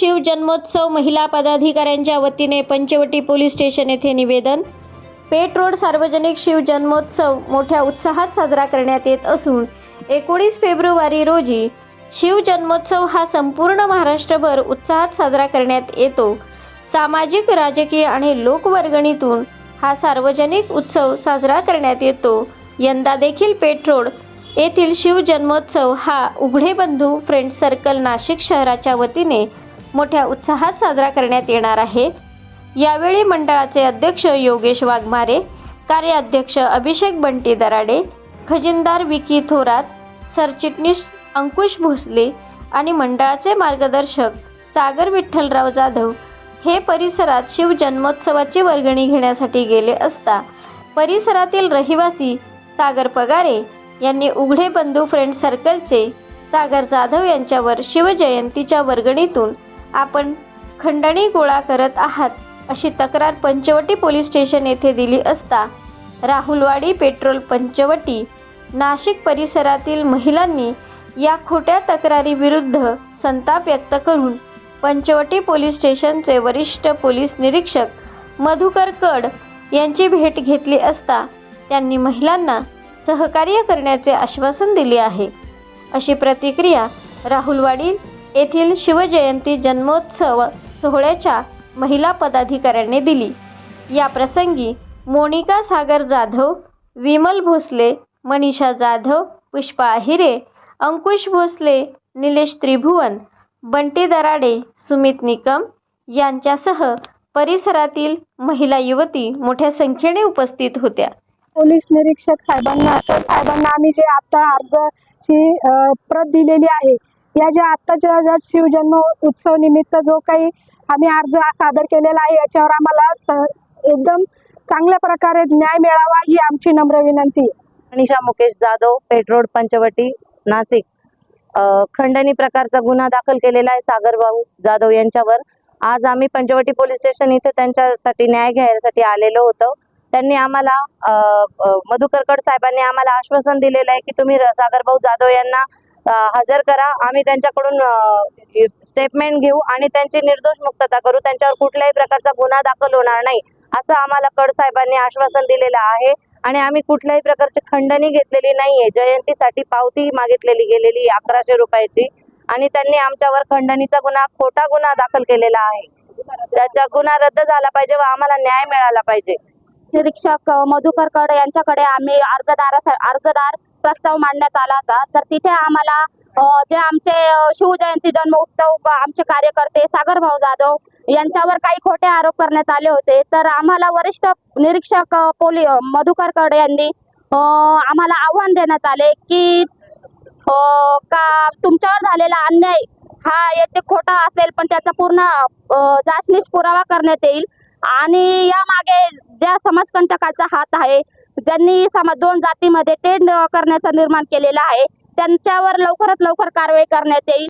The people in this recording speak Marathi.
शिव जन्मोत्सव महिला पदाधिकाऱ्यांच्या वतीने पंचवटी पोलीस स्टेशन येथे निवेदन. पेट रोड सार्वजनिक शिव जन्मोत्सव मोठ्या उत्साहात साजरा करण्यात येत असून एकोणीस फेब्रुवारी रोजी शिव जन्मोत्सव हा संपूर्ण महाराष्ट्रभर उत्साहात साजरा करण्यात येतो. सामाजिक राजकीय आणि लोकवर्गणीतून हा सार्वजनिक उत्सव साजरा करण्यात येतो. यंदा देखील पेठ रोड येथील शिव जन्मोत्सव हा उघडे बंधू फ्रेंड सर्कल नाशिक शहराच्या वतीने मोठ्या उत्साहात साजरा करण्यात येणार आहे. यावेळी मंडळाचे अध्यक्ष योगेश वाघमारे कार्याध्यक्ष अभिषेक बंटी दराडे खजिनदार विकी थोरात सरचिटणीस अंकुश भोसले आणि मंडळाचे मार्गदर्शक सागर विठ्ठलराव जाधव हे परिसरात शिव जन्मोत्सवाची वर्गणी घेण्यासाठी गेले असता परिसरातील रहिवासी सागर पगारे यांनी उघडे बंधू फ्रेंड सर्कलचे सागर जाधव यांच्यावर शिवजयंतीच्या वर्गणीतून आपण खंडणी गोळा करत आहात अशी तक्रार पंचवटी पोलीस स्टेशन येथे दिली असता राहुलवाडी पेट्रोल पंचवटी नाशिक परिसरातील महिलांनी या खोट्या तक्रारीविरुद्ध संताप व्यक्त करून पंचवटी पोलीस स्टेशनचे वरिष्ठ पोलीस निरीक्षक मधुकर कड यांची भेट घेतली असता त्यांनी महिलांना सहकार्य करण्याचे आश्वासन दिले आहे. अशी प्रतिक्रिया राहुलवाडी येथील शिवजयंती जन्मोत्सव सोहळ्याच्या महिला पदाधिकाऱ्यांनी दिली. या प्रसंगी मोनिका सागर जाधव विमल भोसले मनीषा जाधव पुष्पा अहिरे अंकुश भोसले निलेश त्रिभुवन बंटी दराडे सुमित निकम यांच्यासह परिसरातील महिला युवती मोठ्या संख्येने उपस्थित होत्या. पोलीस निरीक्षक साहेबांना साहेबांना आम्ही जे आता अर्जाची प्रत दिलेली आहे या ज्या आत्ताच्या ज्या शिवजन्म उत्सव निमित्त जो काही आम्ही अर्ज सादर केलेला आहे याच्यावर आम्हाला एकदम चांगल्या प्रकारे न्याय मिळावा ही आमची नम्र विनंती. मनीषा मुकेश जाधव पेट्रोल पंचवटी नाशिक. खंडणी प्रकारचा गुन्हा दाखल केलेला आहे सागर भाऊ जाधव यांच्यावर. आज आम्ही पंचवटी पोलीस स्टेशन इथे त्यांच्यासाठी न्याय घ्यायसाठी आलेलो होतो. त्यांनी आम्हाला मधुकरकड साहेबांनी आम्हाला आश्वासन दिलेलं आहे की तुम्ही सागरभाऊ सागर भाऊ जाधव यांना हजर करा. आम्ही त्यांच्याकडून स्टेटमेंट घेऊ आणि त्यांची निर्दोष मुक्तता करू. त्यांच्यावर कुठल्याही प्रकारचा गुन्हा दाखल होणार नाही असं आम्हाला कड साहेबांनी आश्वासन दिलेलं आहे. आणि आम्ही कुठल्याही प्रकारची खंडणी घेतलेली नाहीये. जयंतीसाठी पावती मागितलेली गेलेली आहे अकराशे रुपयाची. आणि त्यांनी आमच्यावर खंडणीचा गुन्हा खोटा गुन्हा दाखल केलेला आहे. त्याचा गुन्हा रद्द झाला पाहिजे व आम्हाला न्याय मिळाला पाहिजे. निरीक्षक मधुकर कड यांच्याकडे आम्ही अर्जदार अर्जदार प्रस्ताव मांडण्यात आला होता. तर तिथे आम्हाला जे आमचे शिवजयंती जन्म उत्सव आमचे कार्यकर्ते सागर भाऊ जाधव यांच्यावर काही खोटे आरोप करण्यात आले होते. तर आम्हाला वरिष्ठ निरीक्षक पोली मधुकर कड यांनी आम्हाला आव्हान देण्यात आले की का तुमच्यावर झालेला अन्याय हा याचे खोटा असेल पण त्याचा पूर्ण अ, पुरावा करण्यात येईल. आणि यामागे ज्या समाजकंटकाचा हात आहे ज्यांनी समाज दोन जातीमध्ये टेंड करण्याचा निर्माण केलेला आहे त्यांच्यावर लवकरात लवकर कारवाई करण्यात येईल.